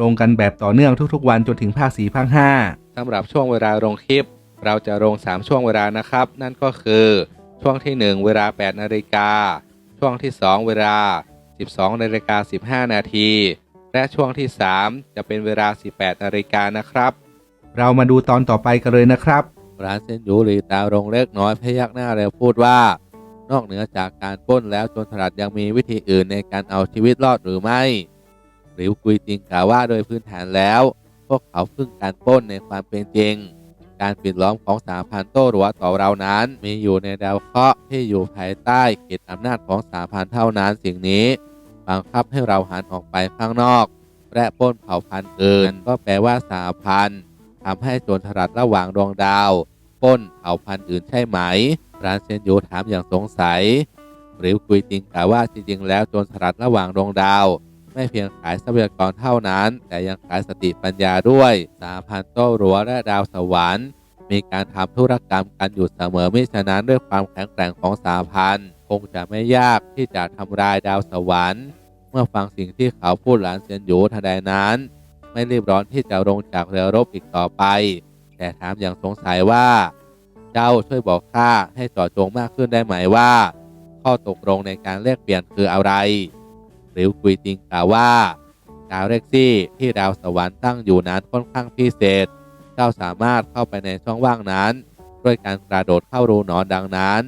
ลงกันแบบต่อเนื่องทุกๆ วันจนถึงภาค4ภาค5สำหรับช่วงเวลาลงคลิป เราจะลง 3 ช่วงเวลานะครับ นั่นก็คือช่วงที่ 1 เวลา 8 นาฬิกา ช่วงที่ 2 เวลา 12 นาฬิกา 15 นาที และช่วงที่ 3 จะเป็นเวลา 18 นาฬิกานะครับ เรามาดูตอนต่อไปกันเลยนะครับร้านเซนยูหลีตารงเล็กน้อยพยักหน้าแล้วพูดว่า นอกเหนือจากการปล้นแล้วโจนถลัดยังมีวิธีอื่นในการเอาชีวิตรอดหรือไม่ หริวกุยติงกล่าวว่าโดยพื้นฐานแล้ว พวกเขาพึ่งการป้นในความเป็นจริง การปิดล้อมของสามพันโต้หรัวต่อเรานั้น มีอยู่ในดาวเคราะห์ที่อยู่ภายใต้เขตอำนาจของสามพันเท่านั้นสิ่งนี้บังคับให้เราหันออกไปข้างนอก และป้นเผ่าพันธุ์อื่น ก็แปลว่าสามพันทำให้โจรถลัดระหว่างดวงดาวป้นเผ่าพันธุ์อื่นใช่ไหมร้านเซนยูถามอย่างสงสัยหรือคุยติงกล่าวว่าจริงๆแล้วโจรสลัดระหว่างดวงดาว ไม่เพียงขายทรัพยากรเท่านั้น แต่ยังขายสติปัญญาด้วยสาพันโต้รั้วและดาวสวรรค์ มีการทำธุรกรรมกันอยู่เสมอม่ฉะนั้นด้วยความแข็งแกร่งของสาพันคงจะไม่ยากที่จะทำลายดาวสวรรค์ เมื่อฟังสิ่งที่เขาพูดหลานเซียนหยูทันใดนั้น ไม่รีบร้อนที่จะลงจากเรือรบอีกต่อไป แต่ถามอย่างสงสัยว่า เจ้าช่วยบอกข้าให้เจอดจงมากขึ้นได้ไหมว่า ข้อตกลงในการแลกเปลี่ยนคืออะไร หรือคุยติงกล่าวว่า ดาวเร็กซี่ที่ดาวสวรรค์ตั้งอยู่นั้นค่อนข้างพิเศษ เจ้าสามารถเข้าไปในช่องว่างนั้น ด้วยการกระโดดเข้ารูหนอนดังนั้น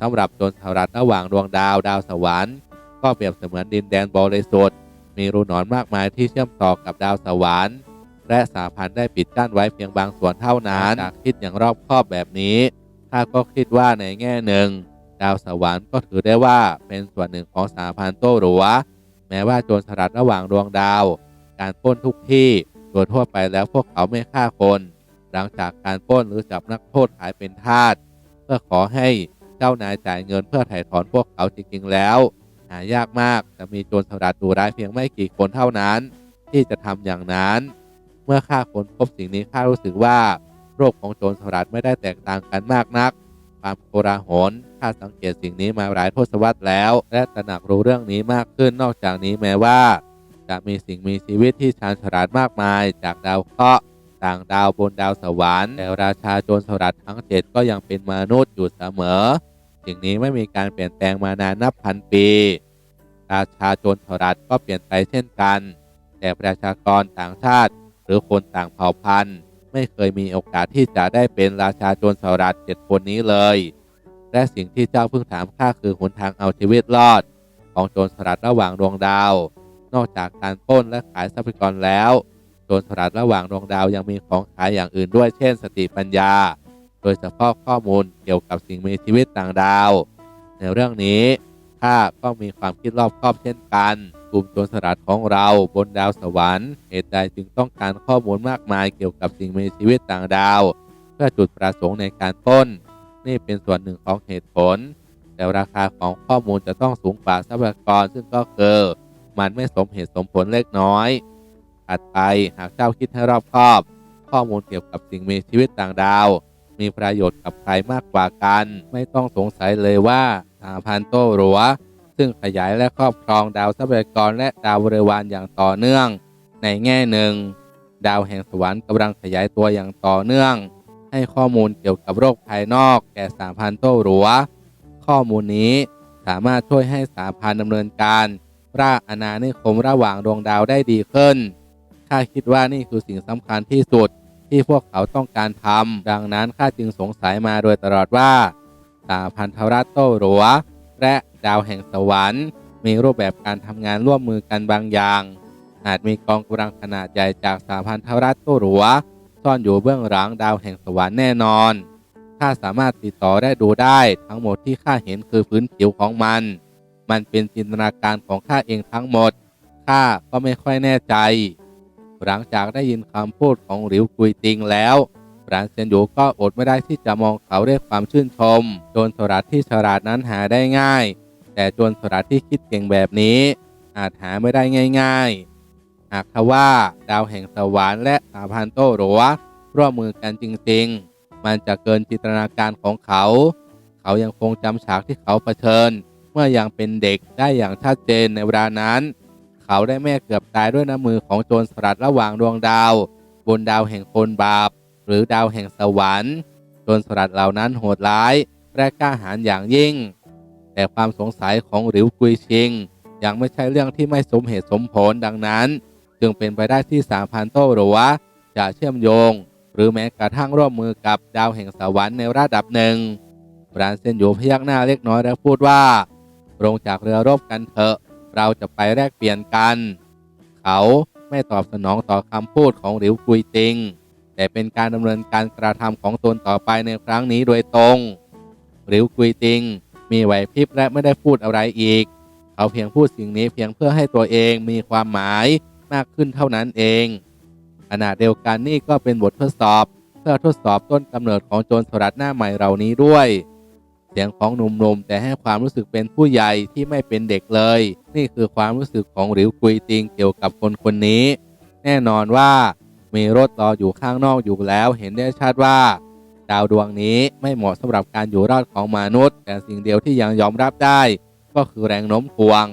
สำหรับจนสลัดระหว่างดวงดาวดาวสวรรค์ก็เปรียบเสมือนดินแดนบริสุทธิ์มีรูหนอนมากมายที่เชื่อมต่อกับดาวสวรรค์และสาพันธ์ได้ปิดกั้นไว้เพียงบางส่วนเท่านั้นจากคิดอย่างรอบคอบแบบนี้ข้าก็คิดว่าในแง่หนึ่ง ดาวสวรรค์ก็ถือได้ว่าเป็นส่วนหนึ่งของสาพันธ์โตหรัว แม้ว่าโจรสลัดระหว่างดวงดาว การปล้นทุกที่โดยทั่วไปแล้วพวกเขาไม่ฆ่าคน หลังจากการปล้นหรือจับนักโทษขายเป็นทาสเพื่อขอให้เจ้านายจ่ายเงินเพื่อไถ่ถอนพวกเขาจริงๆแล้ว หายากมากจะมีโจรสลัดดูร้ายเพียงไม่กี่คนเท่านั้น ที่จะทำอย่างนั้น เมื่อข้าค้นพบสิ่งนี้ข้ารู้สึกว่าโรคของโจรสลัดไม่ได้แตกต่างกันมากนัก ความโกลาหลข้าสังเกตสิ่งนี้มาหลายทศวรรษแล้ว และตระหนักรู้เรื่องนี้มากขึ้นนอกจากนี้แม้ว่า จะมีสิ่งมีชีวิตที่ชาญฉลาดมากมาย จากดาวเคราะห์ต่างดาวบนดาวสวรรค์แต่ราชาโจรสลัดทั้งเจ็ดก็ยังเป็นมนุษย์อยู่เสมอ สิ่งนี้ไม่มีการเปลี่ยนแปลงมานานนับพันปี ราชาโจรสลัดก็เปลี่ยนไปเช่นกัน แต่ประชากรต่างชาติ หรือคนต่างเผ่าพันธุ์ ไม่เคยมีโอกาสที่จะได้เป็นราชาโจรสลัดเจ็ดคนนี้เลย และสิ่งที่เจ้าเพิ่งถามข้าคือหนทางเอาชีวิตรอด ของโจรสลัดระหว่างดวงดาว นอกจากการปล้นและขายทรัพยากรแล้ว โจรสลัดระหว่างดวงดาวยังมีของขายอย่างอื่นด้วยเช่น สติปัญญา โดยเฉพาะข้อมูลเกี่ยวกับสิ่งมีชีวิตต่างดาว ในเรื่องนี้ข้าก็มีความคิดรอบคอบเช่นกัน กลุ่มโจรสลัดของเราบนดาวสวรรค์ เหตุใดจึงต้องการข้อมูลมากมายเกี่ยวกับสิ่งมีชีวิตต่างดาว เพื่อจุดประสงค์ในการปล้น นี่เป็นส่วนหนึ่งของเหตุผล แต่ราคาของข้อมูลจะต้องสูงกว่าทรัพยากรซึ่งก็คือ มันไม่สมเหตุสมผลเล็กน้อยถัดไปหากเจ้าคิดให้รอบคอบ ข้อมูลเกี่ยวกับสิ่งมีชีวิตต่างดาว มีประโยชน์กับใครมากกว่ากัน ไม่ต้องสงสัยเลยว่าสาพันโต้หรัว ซึ่งขยายและครอบครองดาวทรัพยากรและดาวบริวารอย่างต่อเนื่อง ในแง่หนึ่ง ดาวแห่งสวรรค์กำลังขยายตัวอย่างต่อเนื่อง ให้ข้อมูลเกี่ยวกับโรคภายนอกแก่สามพันโต้หรัวข้อมูลนี้สามารถช่วยให้สามพันดำเนินการร่าอาณานิคมระหว่างดวงดาวได้ดีขึ้นข้าคิดว่านี่คือสิ่งสำคัญที่สุดที่พวกเขาต้องการทำดังนั้นข้าจึงสงสัยมาโดยตลอดว่าสาพันธรัตโตหรัวและ ดาวแห่งสวรรค์ มีรูปแบบการทำงานร่วมมือกันบางอย่าง อาจมีกองกำลังขนาดใหญ่จากสาพันธรัตโตหรัวซ่อนอยู่เบื้องหลังดาวแห่งสวรรค์แน่นอนข้าสามารถติดต่อได้ดูได้ทั้งหมดที่ข้าเห็นคือพื้นผิวของมัน มันเป็นจินตนาการของข้าเองทั้งหมด ข้าก็ไม่ค่อยแน่ใจ หลังจากได้ยินคำพูดของหลิวกุยติงแล้วหรานเซียนหยูก็อดไม่ได้ที่จะมองเขาด้วยความชื่นชม โจรสลัดที่ฉลาดนั้นหาได้ง่าย แต่โจรสลัดที่คิดเก่งแบบนี้ อาจหาไม่ได้ง่ายๆ หากทว่าดาวแห่งสวรรค์และสาพันโตหรัวร่วมมือกันจริงๆ มันจะเกินจินตนาการของเขา เขายังคงจำฉากที่เขาเผชิญ เมื่อยังเป็นเด็กได้อย่างชัดเจนในเวลานั้น เขาได้แม่เกือบตายด้วยน้ำมือของโจรสลัดระหว่างดวงดาว บนดาวแห่งคนบาป หรือดาวแห่งสวรรค์โจรสลัดเหล่านั้นโหดร้ายและกล้าหาญอย่างยิ่ง แต่ความสงสัยของหลิวกุยชิง ยังไม่ใช่เรื่องที่ไม่สมเหตุสมผลดังนั้น จึงเป็นไปได้ที่สามพันโต้หรือว่าจะเชื่อมโยง หรือแม้กระทั่งร่วมมือกับดาวแห่งสวรรค์ในระดับหนึ่งบรานเซนอยู่พยักหน้าเล็กน้อยแล้วพูดว่า ลงจากเรือรบกันเถอะ เราจะไปแลกเปลี่ยนกัน เขาไม่ตอบสนองต่อคำพูดของหลิวกุยติง แต่เป็นการดำเนินการกระทำของตนต่อไปในครั้งนี้โดยตรง หลิวกุยติง มีไหวพริบและไม่ได้พูดอะไรอีก เขาเพียงพูดสิ่งนี้เพียงเพื่อให้ตัวเองมีความหมายมากขึ้นเท่านั้นเองขณะเดียวกันนี่ก็เป็นบททดสอบ เพื่อทดสอบต้นกำเนิดของโจรสลัดหน้าใหม่เหล่านี้ด้วย เสียงของหนุ่มๆแต่ให้ความรู้สึกเป็นผู้ใหญ่ที่ไม่เป็นเด็กเลย นี่คือความรู้สึกของหลิวกุยติงเกี่ยวกับคนคนนี้ แน่นอนว่ามีรถรออยู่ข้างนอกอยู่แล้วเห็นได้ชัดว่า ดาวดวงนี้ไม่เหมาะสำหรับการอยู่รอดของมนุษย์ แต่สิ่งเดียวที่ยังยอมรับได้ ก็คือแรงโน้มถ่วง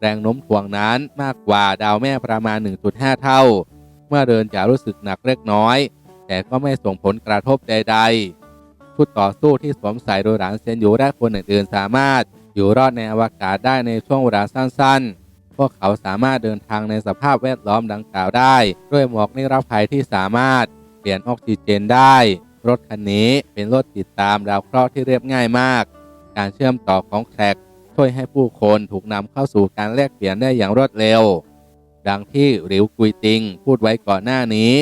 แรงโน้มถ่วงนั้นมากกว่าดาวแม่ประมาณ 1.5 เท่า เมื่อเดินจะรู้สึกหนักเล็กน้อย แต่ก็ไม่ส่งผลกระทบใด ๆ ชุดต่อสู้ที่สวมใส่โดยหลานเซนยูและคนอื่นๆ สามารถอยู่รอดในอวกาศได้ในช่วงเวลาสั้น ๆพวกเขาสามารถเดินทางในสภาพแวดล้อมดังกล่าวได้ ด้วยหมวกนิรภัยที่สามารถเปลี่ยนออกซิเจนได้ รถคันนี้เป็นรถติดตามดาวเคราะห์ที่เรียบง่ายมาก การเชื่อมต่อของแทร็กช่วยให้ผู้คนถูกนำเข้าสู่การแลกเปลี่ยนได้อย่างรวดเร็ว ดังที่หลิวกุยติงพูดไว้ก่อนหน้านี้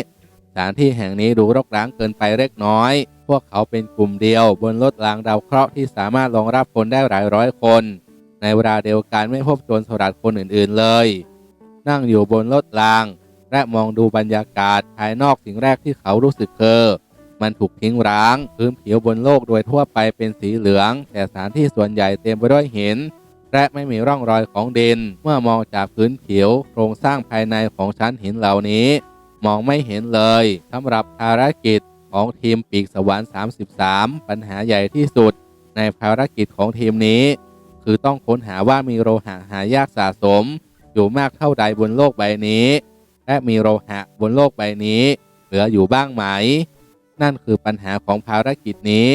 สถานที่แห่งนี้ดูรกร้างเกินไปเล็กน้อย พวกเขาเป็นกลุ่มเดียว บนรถรางดาวเคราะห์ที่สามารถรองรับคนได้หลายร้อยคน ในเวลาเดียวกันไม่พบโจรสลัดคนอื่นๆเลย นั่งอยู่บนรถราง และมองดูบรรยากาศภายนอกสิ่งแรกที่เขารู้สึกคือ มันถูกทิ้งร้าง พื้นผิวบนโลกโดยทั่วไปเป็นสีเหลือง แต่สถานที่ส่วนใหญ่เต็มไปด้วยหินและไม่มีร่องรอยของดิน เมื่อมองจากพื้นผิว โครงสร้างภายในของชั้นหินเหล่านี้ มองไม่เห็นเลยสำหรับภารกิจของทีมปีกสวรรค์ 33 ปัญหาใหญ่ที่สุด ในภารกิจของทีมนี้ คือต้องค้นหาว่ามีโลหะหายากสะสม อยู่มากเท่าใดบนโลกใบนี้ และมีโลหะบนโลกใบนี้ เหลืออยู่บ้างไหม นั่นคือปัญหาของภารกิจนี้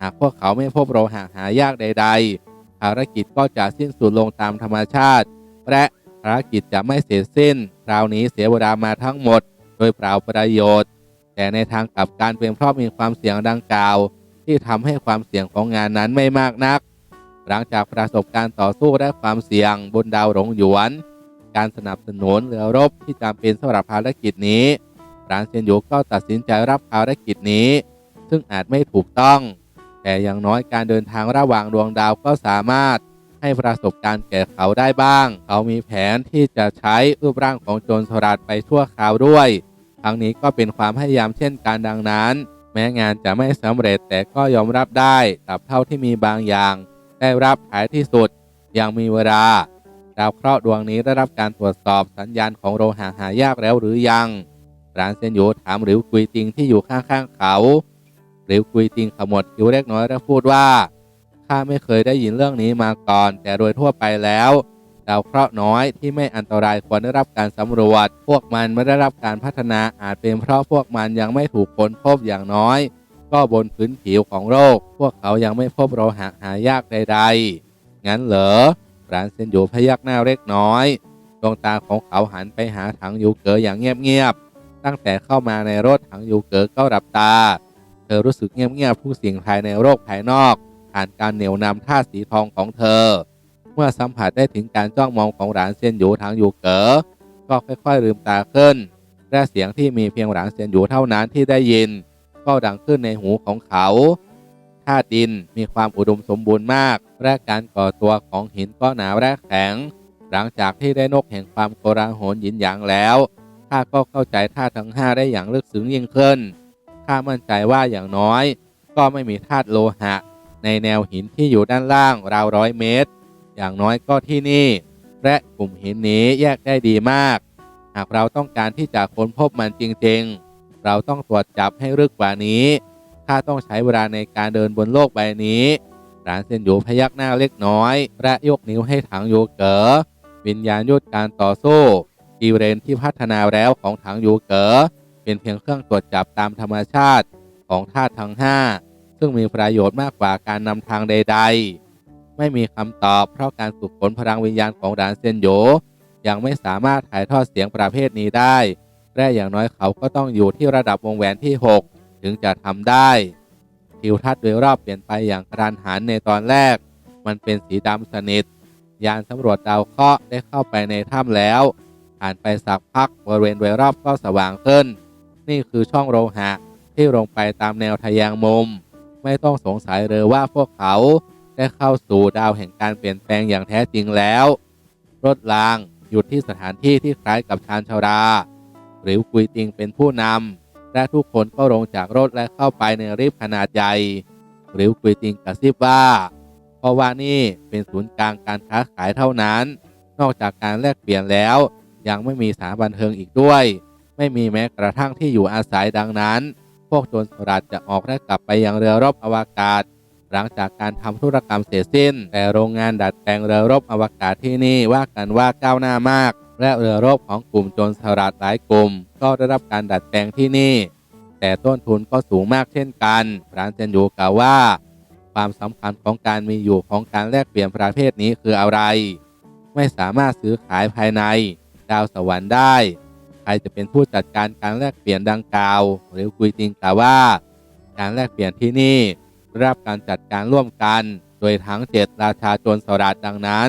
หากพวกเขาไม่พบโลหะหายากใด ๆ ภารกิจก็จะสิ้นสุดลงตามธรรมชาติ และภารกิจจะไม่เสร็จสิ้นคราวนี้เสียเวลามาทั้งหมด โดยเปล่าประโยชน์ แต่ในทางกลับการเป็นเพราะมีความเสี่ยงดังกล่าว ที่ทำให้ความเสี่ยงของงานนั้นไม่มากนัก หลังจากประสบการณ์ต่อสู้และความเสี่ยงบนดาวหลงหยวน การสนับสนุนเรือรบที่จำเป็นสำหรับภารกิจนี้ ร้านเซียนหยูก็ตัดสินใจรับภารกิจนี้ ซึ่งอาจไม่ถูกต้อง แต่อย่างน้อยการเดินทางระหว่างดวงดาวก็สามารถให้ประสบการณ์แก่เขาได้บ้าง เขามีแผนที่จะใช้รูปร่างของโจรสลัดไปชั่วคราวด้วย ทั้งนี้ก็เป็นความพยายามเช่นการดังนั้น แม้งานจะไม่สำเร็จแต่ก็ยอมรับได้ตับเท่าที่มีบางอย่าง ได้รับท้ายที่สุด ยังมีเวลา ดาวเคราะห์ดวงนี้ได้รับการตรวจสอบสัญญาณของโลหะหายากแล้วหรือยัง รานเซนโยถามหลิวกุยติงที่อยู่ข้างๆเขาหลิวกุยติงขมวดคิ้วเล็กน้อยและพูดว่าข้าไม่เคยได้ยินเรื่องนี้มาก่อน แต่โดยทั่วไปแล้วดาวเคราะห์น้อยที่ไม่อันตรายควรได้รับการสำรวจ พวกมันไม่ได้รับการพัฒนาอาจเป็นเพราะพวกมันยังไม่ถูกค้นพบอย่างน้อย ก็บนพื้นผิวของโลกพวกเขายังไม่พบโลหะหายากใดๆ งั้นเหรอรานเซนอยู่พยักหน้าเล็กน้อย ดวงตาของเขาหันไปหาถังยูเก๋ออย่างเงียบๆ ตั้งแต่เข้ามาในรถถังยูเก๋อก็หลับตา เธอรู้สึกเงียบๆผู้สิ่งภายในโลกภายนอก ผ่านการเหนี่ยวนำท่าสีทองของเธอ เมื่อสัมผัสได้ถึงการจ้องมองของหลานเซียนหยูทางยูเก๋อก็ค่อยๆลืมตาขึ้น และเสียงที่มีเพียงหลานเซียนหยูเท่านั้นที่ได้ยิน ก็ดังขึ้นในหูของเขาธาตุดินมีความอุดมสมบูรณ์มาก และการก่อตัวของหินก็หนาและแข็ง หลังจากที่ได้นกแห่งความโกลาหลหยินหยางแล้ว ข้าก็เข้าใจท่าตุทั้งห้าได้อย่างลึกซึ้งยิ่งขึ้น ข้ามั่นใจว่าอย่างน้อย ก็ไม่มีธาตุโลหะ ในแนวหินที่อยู่ด้านล่างราวร้อยเมตร อย่างน้อยก็ที่นี่ และกลุ่มหินนี้แยกได้ดีมาก หากเราต้องการที่จะค้นพบมันจริงๆ เราต้องตรวจจับให้ลึกกว่านี้ ข้าต้องใช้เวลาในการเดินบนโลกใบนี้หลานเซนอยู่พยักหน้าเล็กน้อย และยกนิ้วให้ถังโยเก๋อวิญญาณยุทธการต่อสู้ กีเรนที่พัฒนาแล้วของถังโยเก๋อเป็นเพียงเครื่องตรวจจับตามธรรมชาติของธาตุทั้งห้าซึ่งมีประโยชน์มากกว่าการนำทางใด ๆ ไม่มีคำตอบเพราะการฝึกฝนพลังวิญญาณของหลานเซนโยยังไม่สามารถถ่ายทอดเสียงประเภทนี้ได้และอย่างน้อยเขาก็ต้องอยู่ที่ระดับวงแหวนที่ 6 ถึงจะทำได้ทิวทัศน์โดยรอบเปลี่ยนไปอย่างกระทันหันในตอนแรก มันเป็นสีดำสนิท ยานสำรวจดาวเคราะห์ได้เข้าไปในถ้ำแล้ว ผ่านไปสักพักบริเวณโดยรอบก็สว่างขึ้น นี่คือช่องโลหะที่ลงไปตามแนวทะแยงมุม ไม่ต้องสงสัยเลยว่าพวกเขาได้เข้าสู่ดาวแห่งการเปลี่ยนแปลงอย่างแท้จริงแล้ว รถรางหยุดที่สถานที่ที่คล้ายกับชานชารา หรือกุยติงเป็นผู้นำและทุกคนก็ลงจากรถและเข้าไปในริฟขนาดใหญ่ หรือกุยติงกระซิบว่า เพราะว่านี่เป็นศูนย์กลางการค้าขายเท่านั้น นอกจากการแลกเปลี่ยนแล้ว ยังไม่มีสถานบันเทิงอีกด้วย ไม่มีแม้กระทั่งที่อยู่อาศัยดังนั้น พวกโจรสลัดจะออกและกลับไปยังเรือรบอวกาศ หลังจากการทำธุรกรรมเสร็จสิ้น แต่โรงงานดัดแปลงเรือรบอวกาศที่นี่ว่ากันว่าก้าวหน้ามาก และเรือรบของกลุ่มโจรสลัดหลายกลุ่ม ก็ได้รับการดัดแปลงที่นี่ แต่ต้นทุนก็สูงมากเช่นกันร้านเจนยูกล่าวว่า ความสำคัญของการมีอยู่ของการแลกเปลี่ยนประเภทนี้คืออะไร ไม่สามารถซื้อขายภายใน ดาวสวรรค์ได้ ใครจะเป็นผู้จัดการการแลกเปลี่ยนดังกล่าว หรือคุยติงกล่าวว่า การแลกเปลี่ยนที่นี่รับการจัดการร่วมกัน โดยทั้งเจ็ดราชาโจรสลัดดังนั้น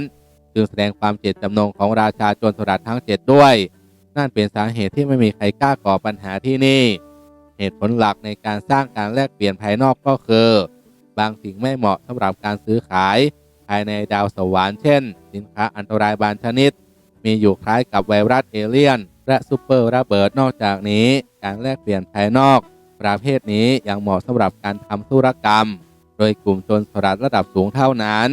จึงแสดงความเจตจำนงของราชาโจรสลัดทั้งเจ็ดด้วย นั่นเป็นสาเหตุที่ไม่มีใครกล้าก่อปัญหาที่นี่ เหตุผลหลักในการสร้างการแลกเปลี่ยนภายนอกก็คือ บางสิ่งไม่เหมาะสำหรับการซื้อขาย ภายในดาวสวรรค์เช่น สินค้าอันตรายบางชนิด มีอยู่คล้ายกับไวรัสเอเลี่ยน และซูเปอร์ระเบิดนอกจากนี้ การแลกเปลี่ยนภายนอก ประเภทนี้ยังเหมาะสำหรับการทำธุรกรรม โดยกลุ่มโจรสลัดระดับสูงเท่านั้น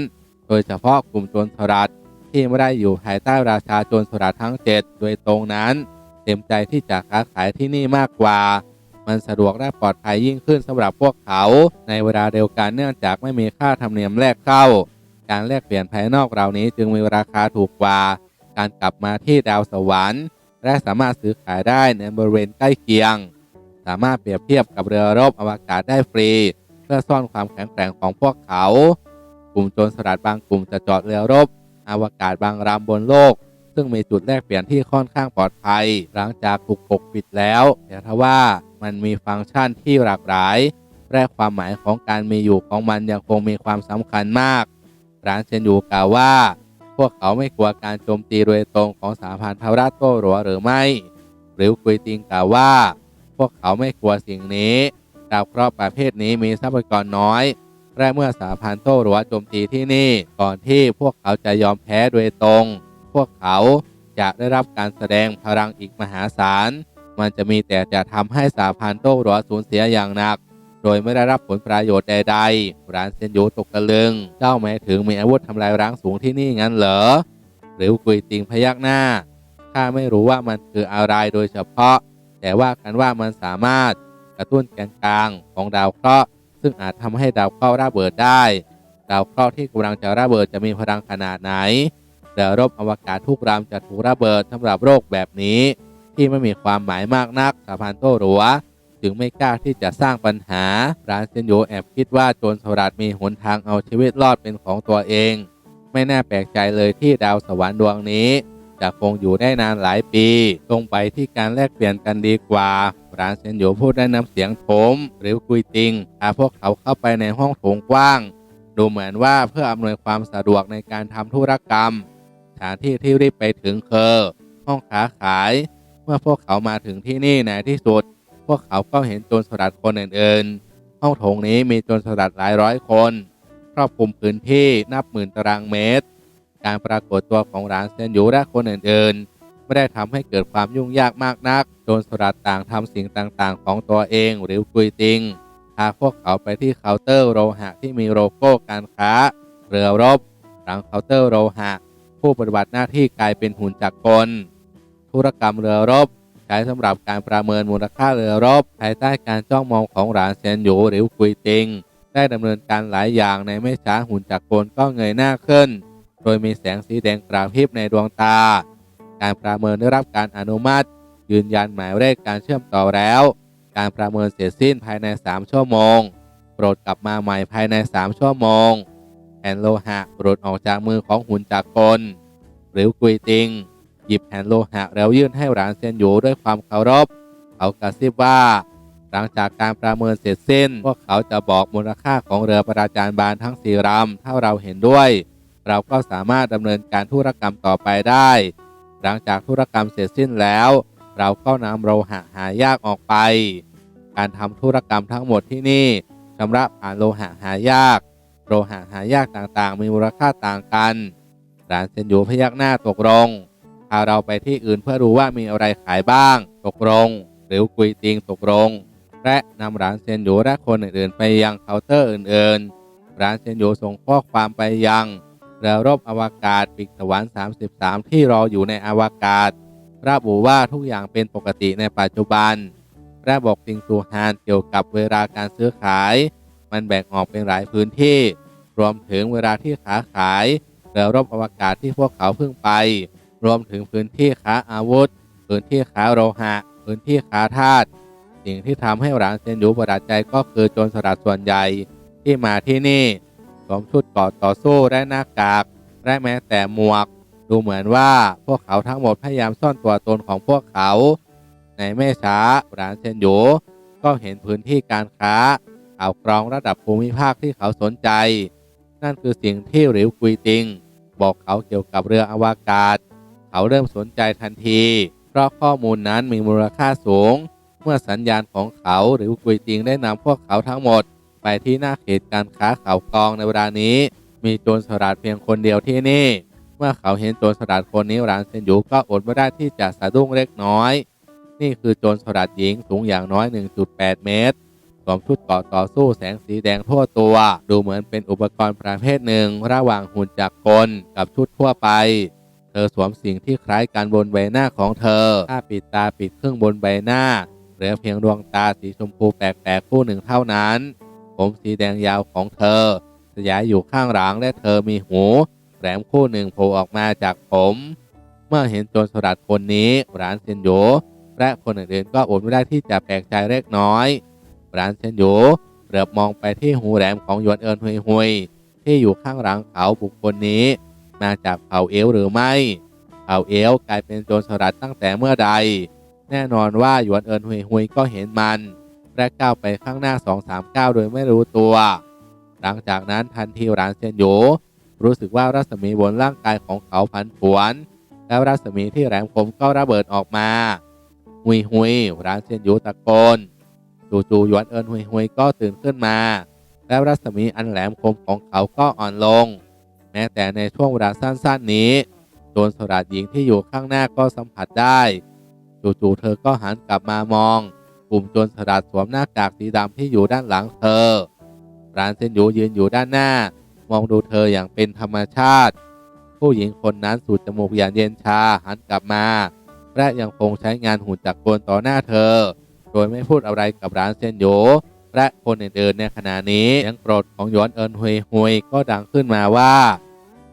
โดยเฉพาะกลุ่มโจรสลัดที่ไม่ได้อยู่ภายใต้ราชาโจรสลัดทั้ง 7 โดยตรงนั้น เต็มใจที่จะค้าขายที่นี่มากกว่า มันสะดวกและปลอดภัยยิ่งขึ้นสำหรับพวกเขา ในเวลาเดียวกันเนื่องจากไม่มีค่าธรรมเนียมแลกเข้า การแลกเปลี่ยนภายนอกเหล่านี้จึงมีราคาถูกกว่า การกลับมาที่ดาวสวรรค์ และสามารถซื้อขายได้ในบริเวณใกล้เคียง สามารถเปรียบเทียบกับเรือรบอวกาศได้ฟรี เพื่อซ่อนความแข็งแกร่งของพวกเขา กลุ่มโจรสลัดบางกลุ่มจะจอดเรือรบ อวกาศบางลำบนโลก ซึ่งมีจุดแลกเปลี่ยนที่ค่อนข้างปลอดภัย หลังจากถูกปกปิดแล้วแต่ทว่ามันมีฟังก์ชันที่หลากหลายและความหมายของการมีอยู่ของมันยังคงมีความสำคัญมากร้านเชนยูกล่าวว่า พวกเขาไม่กลัวการโจมตีโดยตรงของสาพันธรัฐโตหรัวหรือไม่ หรือกุยติงกล่าวว่า พวกเขาไม่กลัวสิ่งนี้ดาวเคราะห์ประเภทนี้มีทรัพยากรน้อยและเมื่อสาพันธ์โต้หรัวโจมตีที่นี่ก่อนที่พวกเขาจะยอมแพ้โดยตรง พวกเขาจะได้รับการแสดงพลังอีกมหาศาล มันจะมีแต่จะทำให้สาพันธ์โต้หรัวสูญเสียอย่างหนัก ดยไม่ได้รับผลประโยชน์ใดๆ ร้านเซนยูตกตะลึง เจ้าหมายถึงมีอาวุธทำลายล้างสูงที่นี่งั้นเหรอ หรือกุยติงพยักหน้า ข้าไม่รู้ว่ามันคืออะไรโดยเฉพาะ แต่ว่ากันว่ามันสามารถกระตุ้นแกนกลางของดาวเคราะห์ ซึ่งอาจทำให้ดาวเคราะห์ระเบิดได้ ดาวเคราะห์ที่กำลังจะระเบิดจะมีพลังขนาดไหนเรือรบอวกาศทุกลำจะถูกระเบิดสำหรับโรคแบบนี้ ที่ไม่มีความหมายมากนักสาพันโตหรัว จึงไม่กล้าที่จะสร้างปัญหาร้านเซนโยแอบคิดว่าโจรสลัดมีหนทางเอาชีวิตรอดเป็นของตัวเอง ไม่น่าแปลกใจเลยที่ดาวสวรรค์ดวงนี้จะคงอยู่ได้นานหลายปี ตรงไปที่การแลกเปลี่ยนกันดีกว่า ร้านเซนโยพูดได้น้ำเสียงโถมหรือคุยจริงพาพวกเขาเข้าไปในห้องโถงกว้าง ดูเหมือนว่าเพื่ออำนวยความสะดวกในการทำธุรกรรม สถานที่ที่รีบไปถึงคือห้องค้าขาย เมื่อพวกเขามาถึงที่นี่ในที่สุด พวกเขาก็เห็นโจรสลัดคนอื่นๆ ห้องโถงนี้มีโจรสลัดหลายร้อยคน ครอบคลุมพื้นที่นับหมื่นตารางเมตร การปรากฏตัวของร้านเซนยูและคนอื่นๆ ไม่ได้ทำให้เกิดความยุ่งยากมากนัก โจรสลัดต่างทำสิ่งต่างๆ ของตัวเองหรือกุยติง พาพวกเขาไปที่เคาน์เตอร์โลหะที่มีโลโก้การค้า เรือรบ หลังเคาน์เตอร์โลหะ ผู้ปฏิบัติหน้าที่กลายเป็นหุ่นจักรกลธุรกรรมเรือรบ ใช้สำหรับการประเมินมูลค่าเรือรบภายใต้การจ้องมองของหลานเซนหยูหรือกุยติง ได้ดำเนินการหลายอย่างในไม่ช้าหุ่นจักรกลก็เงยหน้าขึ้น โดยมีแสงสีแดงกระพริบในดวงตา การประเมินได้รับการอนุมัติ ยืนยันหมายเลขการเชื่อมต่อแล้ว การประเมินเสร็จสิ้นภายใน 3 ชั่วโมง โปรดกลับมาใหม่ภายใน 3 ชั่วโมงแผ่นโลหะหลุดออกจากมือของหุ่นจักรกลหรือกุยติง หยิบแผ่นโลหะแล้วยื่นให้หลานเซียนหยูด้วยความเคารพ เขากระซิบว่า หลังจากการประเมินเสร็จสิ้น พวกเขาจะบอกมูลค่าของเรือประจานบานทั้งสี่ลำถ้าเราเห็นด้วย เราก็สามารถดำเนินการธุรกรรมต่อไปได้ หลังจากธุรกรรมเสร็จสิ้นแล้ว เราก็นำโลหะหายากออกไป การทำธุรกรรมทั้งหมดที่นี่ชำระผ่านโลหะหายากโลหะหายากต่างๆ มีมูลค่าต่างกันหลานเซนยูพยักหน้าตกลง พาเราไปที่อื่นเพื่อรู้ว่ามีอะไรขายบ้าง ตกลง หรือกุยติงตกลง และนำร้านเซนยูและคนอื่นๆ ไปยังเคาน์เตอร์อื่นๆ ร้านเซนยูส่งข้อความไปยังเรือรบอวกาศปีกสวรรค์33 ที่รออยู่ในอวกาศระบุว่าทุกอย่างเป็นปกติในปัจจุบัน และบอกติงตูฮานเกี่ยวกับเวลาการซื้อขาย มันแบ่งออกเป็นหลายพื้นที่ รวมถึงเวลาที่ค้าขายเรือรบอวกาศที่พวกเขาเพิ่งไป รวมถึงพื้นที่ค้าอาวุธ พื้นที่ค้าโลหะ พื้นที่ค้าทาสสิ่งที่ทำให้หลานเซนยูประหลาดใจก็คือโจรสลัดส่วนใหญ่ที่มาที่นี่สวมชุดกราะต่อสู้และหน้ากากและแม้แต่หมวก ดูเหมือนว่าพวกเขาทั้งหมดพยายามซ่อนตัวตนของพวกเขา ในไม่ช้าหลานเซนยูก็เห็นพื้นที่การค้าข่าวกรองระดับภูมิภาคที่เขาสนใจ นั่นคือสิ่งที่หลิวกุยติง บอกเขาเกี่ยวกับเรืออวกาศ เขาเริ่มสนใจทันที เพราะข้อมูลนั้นมีมูลค่าสูง เมื่อสัญญาณของเขาหรือกุยติงได้นำพวกเขาทั้งหมด ไปที่หน้าเขตการค้าเขากองในเวลานี้ มีโจรสลัดเพียงคนเดียวที่นี่ เมื่อเขาเห็นโจรสลัดคนนี้หลานเซนยูก็อดไม่ได้ที่จะสะดุ้งเล็กน้อย นี่คือโจรสลัดหญิงสูงอย่างน้อย 1.8 เมตรสวมชุดเกราะต่อสู้แสงสีแดงทั่วตัว ดูเหมือนเป็นอุปกรณ์ประเภทหนึ่ง ระหว่างหุ่นจักรกลกับชุดทั่วไป ธอสวมสิ่งที่คล้ายกันบนใบหน้าของเธอผ้าปิดตาปิดครึ่งบนใบหน้า เหลือเพียงดวงตาสีชมพูแปลกๆคู่หนึ่งเท่านั้น ผมสีแดงยาวของเธอสยายอยู่ข้างหลังและเธอมีหูแหลมคู่หนึ่งโผล่ออกมาจากผม เมื่อเห็นโจรสลัดคนนี้ร้านเซนโยและคนอื่นๆก็อดไม่ได้ที่จะแปลกใจเล็กน้อยร้านเซนโยเหลือบมองไปที่หูแหลมของหยวนเอินฮุยฮุยที่อยู่ข้างหลังเขาบุคคลนี้ มาจากเผ่าเอลหรือไม่ เผ่าเอลกลายเป็นโจรสลัดตั้งแต่เมื่อใด แน่นอนว่าหยวนเอินฮุยฮุยก็เห็นมันและก้าวไปข้างหน้าสองสามก้าวโดยไม่รู้ตัว หลังจากนั้นทันทีร้านเซียนโยรู้สึกว่ารัศมีบนร่างกายของเขาผันผวน แล้วรัศมีที่แหลมคมก็ระเบิดออกมาหุยหุยร้านเซียนยูตะโกนจู่ๆหยวนเอินหุยหุยก็ตื่นขึ้นมา แล้วรัศมีอันแหลมคมของเขาก็อ่อนลง แม้แต่ในช่วงเวลาสั้นๆนี้โจรสลัดหญิงที่อยู่ข้างหน้าก็สัมผัสได้จู่ๆเธอก็หันกลับมามอง กลุ่มโจรสลัดสวมหน้ากากสีดำที่อยู่ด้านหลังเธอร้านเซนยูยืนอยู่ด้านหน้า มองดูเธออย่างเป็นธรรมชาติ ผู้หญิงคนนั้นสูดจมูกอย่างเย็นชาหันกลับมาและยังคงใช้งานหุ่นจักรกลต่อหน้าเธอ โดยไม่พูดอะไรกับร้านเซนโย และคนอื่นๆในขณะนี้เสียงโกรธของหยวนเอินฮุยฮุยก็ดังขึ้นมาว่า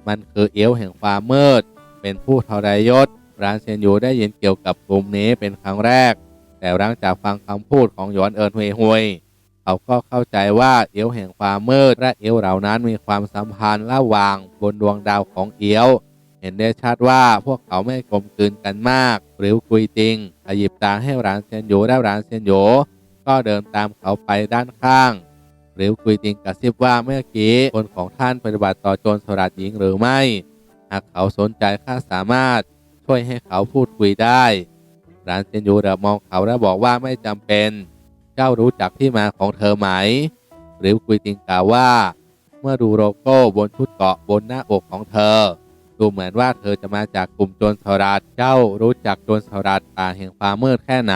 มันคือเอลแห่งความมืด เป็นผู้ทรยศร้านเซนโยได้ยินเกี่ยวกับกลุ่มนี้เป็นครั้งแรก แต่หลังจากฟังคำพูดของหยวนเอินฮุยฮุยเขาก็เข้าใจว่าเอลแห่งความมืดและเอลเหล่านั้นมีความสัมพันธ์ระหว่างบนดวงดาวของเอลเห็นได้ชัดว่าพวกเขาไม่กลมกลืนกันมาก หรือคุยติงขยิบตาให้ร้านเซียนโยและร้านเซียนโย ก็เดินตามเขาไปด้านข้าง หรือคุยติงกระซิบว่าเมื่อกี้คนของท่านปฏิบัติต่อโจรสลัดหญิงหรือไม่ หากเขาสนใจข้าสามารถช่วยให้เขาพูดคุยได้ร้านเซียนโยเดมองเขาและบอกว่าไม่จำเป็น เจ้ารู้จักที่มาของเธอไหม หรือกุยติงกล่าวว่า เมื่อดูโลโก้บนชุดเกาะบนหน้าอกของเธอดูเหมือนว่าเธอจะมาจากกลุ่มโจรสลัด เจ้ารู้จักโจรสลัดป่าแห่งความมืดแค่ไหน